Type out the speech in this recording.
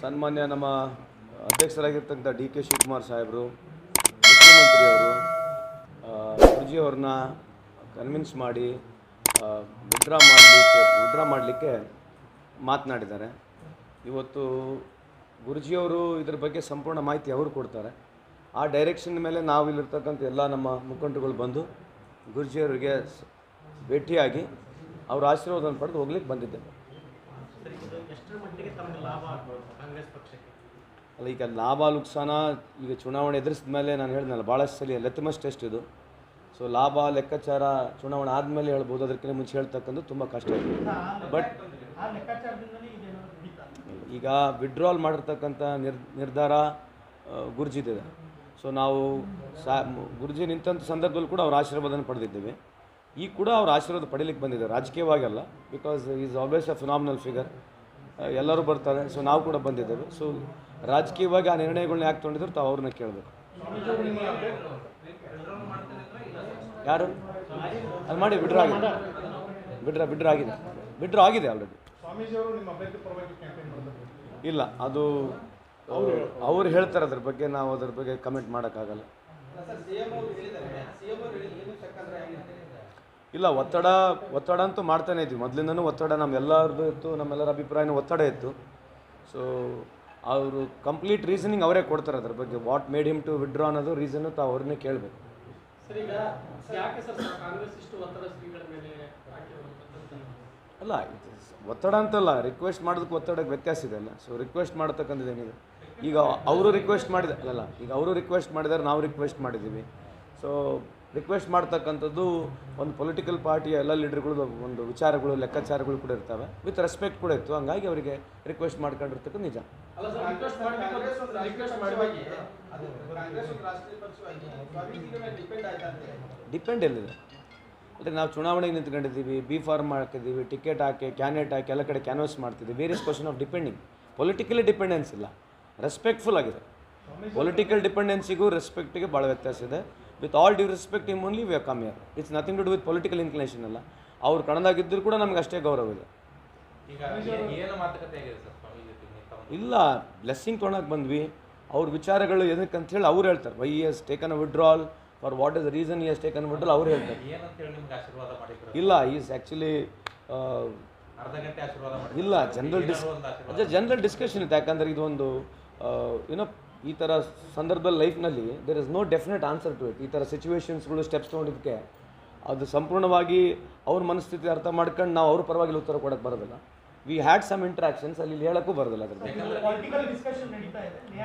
ಸನ್ಮಾನ್ಯ ನಮ್ಮ ಅಧ್ಯಕ್ಷರಾಗಿರ್ತಕ್ಕಂಥ D K Shivakumar ಸಾಹೇಬರು, ಮುಖ್ಯಮಂತ್ರಿಯವರು ಗುರುಜಿಯವ್ರನ್ನ ಕನ್ವಿನ್ಸ್ ಮಾಡಿ ವಿಡ್ರಾ ಮಾಡಲಿಕ್ಕೆ ವಿಡ್ರಾ ಮಾಡಲಿಕ್ಕೆ ಮಾತನಾಡಿದ್ದಾರೆ. ಇವತ್ತು ಗುರುಜಿಯವರು ಇದ್ರ ಬಗ್ಗೆ ಸಂಪೂರ್ಣ ಮಾಹಿತಿ ಅವರು ಕೊಡ್ತಾರೆ. ಆ ಡೈರೆಕ್ಷನ್ ಮೇಲೆ ನಾವು ಇಲ್ಲಿರ್ತಕ್ಕಂಥ ಎಲ್ಲ ನಮ್ಮ ಮುಖಂಡರುಗಳು ಬಂದು ಗುರುಜಿಯವರಿಗೆ ಭೇಟಿಯಾಗಿ ಅವರ ಆಶೀರ್ವಾದವನ್ನು ಪಡೆದು ಹೋಗ್ಲಿಕ್ಕೆ ಬಂದಿದ್ದೇವೆ. ಎಷ್ಟರ ಮಟ್ಟಿಗೆ ತಮಗೆ ಲಾಭ ಆಗ್ಬೋದು ಕಾಂಗ್ರೆಸ್ ಪಕ್ಷಕ್ಕೆ? ಅಲ್ಲ ಈಗ ಲಾಭ ಲುಕ್ಸಾನ ಈಗ ಚುನಾವಣೆ ಎದುರಿಸಿದ ಮೇಲೆ ನಾನು ಹೇಳಿದ್ನಲ್ಲ ಭಾಳಷ್ಟು ಸಲ ಲೆತ್ತಮಸ್ ಟೆಸ್ಟ್ ಇದು. ಸೊ ಲಾಭ ಲೆಕ್ಕಾಚಾರ ಚುನಾವಣೆ ಆದಮೇಲೆ ಹೇಳ್ಬೋದು ಅದಕ್ಕಿಂತ ಮುಂಚೆ ಹೇಳ್ತಕ್ಕಂಥ ತುಂಬ ಕಷ್ಟ ಇದೆ. ಬಟ್ ಈಗ ವಿಡ್ರಾಲ್ ಮಾಡಿರ್ತಕ್ಕಂಥ ನಿರ್ ನಿರ್ಧಾರ ಗುರುಜಿದಿದೆ ಸೊ ನಾವು ಸಾ ಗುರುಜಿ ನಿಂತಂಥ ಸಂದರ್ಭದಲ್ಲಿ ಕೂಡ ಅವ್ರ ಆಶೀರ್ವಾದನ ಪಡೆದಿದ್ದೇವೆ. ಈಗ ಕೂಡ ಅವ್ರ ಆಶೀರ್ವಾದ ಪಡೀಲಿಕ್ಕೆ ಬಂದಿದ್ದಾರೆ ರಾಜಕೀಯವಾಗಲ್ಲ because is always a phenomenal figure ಎಲ್ಲರೂ ಬರ್ತಾರೆ. ಸೊ ನಾವು ಕೂಡ ಬಂದಿದ್ದೇವೆ. ಸೊ ರಾಜಕೀಯವಾಗಿ ಆ ನಿರ್ಣಯಗಳನ್ನ ಯಾಕೆ ತೊಗೊಂಡಿದ್ರು ತಾವು ಅವ್ರನ್ನ ಕೇಳಬೇಕು. ಯಾರು? ಅದು ಮಾಡಿ ವಿಡ್ರಾ ಆಗಿದೆ. ವಿಡ್ರಾ ಬಿಡ್ರ ಆಗಿದೆ. ಬಿಡ್ರ ಆಗಿದೆ ಆಲ್ರೆಡಿ ಇಲ್ಲ, ಅದು ಅವ್ರು ಹೇಳ್ತಾರೆ ಅದ್ರ ಬಗ್ಗೆ, ನಾವು ಅದ್ರ ಬಗ್ಗೆ ಕಮೆಂಟ್ ಮಾಡೋಕ್ಕಾಗಲ್ಲ. ಇಲ್ಲ ಒತ್ತಡ ಒತ್ತಡ ಅಂತೂ ಮಾಡ್ತಾನೆ ಇದ್ವಿ. ಮೊದಲಿಂದನೂ ಒತ್ತಡ ನಮ್ಮೆಲ್ಲರದ್ದು ಇತ್ತು ನಮ್ಮೆಲ್ಲರ ಅಭಿಪ್ರಾಯನೂ ಒತ್ತಡ ಇತ್ತು. ಸೊ ಅವರು ಕಂಪ್ಲೀಟ್ ರೀಸನಿಂಗ್ ಅವರೇ ಕೊಡ್ತಾರೆ ಅದ್ರ ಬಗ್ಗೆ. What made him to withdraw ಅನ್ನೋದು ರೀಸನ್ನು ತಾವು ಅವ್ರನ್ನೇ ಕೇಳಬೇಕು. ಅಲ್ಲ ಒತ್ತಡ ಅಂತಲ್ಲ ರಿಕ್ವೆಸ್ಟ್ ಮಾಡೋದಕ್ಕೆ ಒತ್ತಡಕ್ಕೆ ವ್ಯತ್ಯಾಸ ಇದೆ ಅಲ್ಲ. ಸೊ ರಿಕ್ವೆಸ್ಟ್ ಮಾಡ್ತಕ್ಕಂಥದ್ದು ಏನಿದೆ? ಈಗ ಅವರು ರಿಕ್ವೆಸ್ಟ್ ಮಾಡಿದ ಅಲ್ಲ ಈಗ ಅವರು ರಿಕ್ವೆಸ್ಟ್ ಮಾಡಿದ್ದಾರೆ ನಾವು ರಿಕ್ವೆಸ್ಟ್ ಮಾಡಿದ್ದೀವಿ. ಸೊ ರಿಕ್ವೆಸ್ಟ್ ಮಾಡ್ತಕ್ಕಂಥದ್ದು ಒಂದು ಪೊಲಿಟಿಕಲ್ ಪಾರ್ಟಿಯ ಎಲ್ಲ ಲೀಡರ್ಗಳು ಒಂದು ವಿಚಾರಗಳು ಲೆಕ್ಕಾಚಾರಗಳು ಕೂಡ ಇರ್ತವೆ. ವಿತ್ ರೆಸ್ಪೆಕ್ಟ್ ಕೂಡ ಇತ್ತು. ಹಂಗಾಗಿ ಅವರಿಗೆ ರಿಕ್ವೆಸ್ಟ್ ಮಾಡ್ಕೊಂಡಿರ್ತಕ್ಕ ನಿಜ. ಡಿಪೆಂಡ್ ಎಲ್ಲಿದೆ? ಅಂದರೆ ನಾವು ಚುನಾವಣೆಗೆ ನಿಂತ್ಕೊಂಡಿದ್ದೀವಿ ಬಿ ಫಾರ್ಮ್ ಹಾಕಿದ್ದೀವಿ ಟಿಕೆಟ್ ಹಾಕಿ ಕ್ಯಾನೆಟ್ ಹಾಕಿ ಎಲ್ಲ ಕಡೆ ಕ್ಯಾನ್ವಸ್ ಮಾಡ್ತಿದ್ದೀವಿ. Various question of depending politically dependence ಇಲ್ಲ. ರೆಸ್ಪೆಕ್ಟ್ಫುಲ್ ಆಗಿದೆ. ಪೊಲಿಟಿಕಲ್ ಡಿಪೆಂಡೆನ್ಸಿಗೂ ರೆಸ್ಪೆಕ್ಟಿಗೆ ಭಾಳ ವ್ಯತ್ಯಾಸ ಇದೆ. With all due respect I'm only we come here it's nothing to do with political inclination ಅಲ್ಲ. ಅವ್ರು ಕಣದಾಗಿದ್ದರೂ ಕೂಡ ನಮ್ಗೆ ಅಷ್ಟೇ ಗೌರವ ಇದೆ. ಇಲ್ಲ ಬ್ಲೆಸ್ಸಿಂಗ್ ತೊಗೊಳಕ್ಕೆ ಬಂದ್ವಿ. ಅವ್ರ ವಿಚಾರಗಳು ಏನಕ್ಕೆ ಅಂತ ಹೇಳಿ ಅವ್ರು ಹೇಳ್ತಾರೆ. Why is taken a withdrawal for what is reason is taken withdrawal ಅವ್ರು ಹೇಳ್ತಾರೆ. ಇಲ್ಲ ಈಸ್ ಆ್ಯಕ್ಚುಲಿ ಇಲ್ಲ ಜನರಲ್ ಡಿಸ್ ಜನರಲ್ ಡಿಸ್ಕಷನ್ ಇತ್ತು. ಯಾಕಂದರೆ ಇದೊಂದು ಏನೋ ಈ ಥರ ಸಂದರ್ಭದಲ್ಲಿ ಲೈಫ್ನಲ್ಲಿ there is no definite answer to it ಈ ಥರ ಸಿಚುವೇಶನ್ಸ್ಗಳು ಸ್ಟೆಪ್ಸ್ ತೊಗೊಂಡಿದ್ದಕ್ಕೆ ಅದು ಸಂಪೂರ್ಣವಾಗಿ ಅವ್ರ ಮನಸ್ಥಿತಿ ಅರ್ಥ ಮಾಡ್ಕೊಂಡು ನಾವು ಅವ್ರ ಪರವಾಗಿ ಉತ್ತರ ಕೊಡೋಕ್ಕೆ ಬರೋದಿಲ್ಲ. ವಿ ಹ್ಯಾಡ್ ಸಮ್ ಇಂಟ್ರಾಕ್ಷನ್ಸ್ ಅಲ್ಲಿ ಹೇಳೋಕ್ಕೂ ಬರೋದಿಲ್ಲ ಅದ್ರ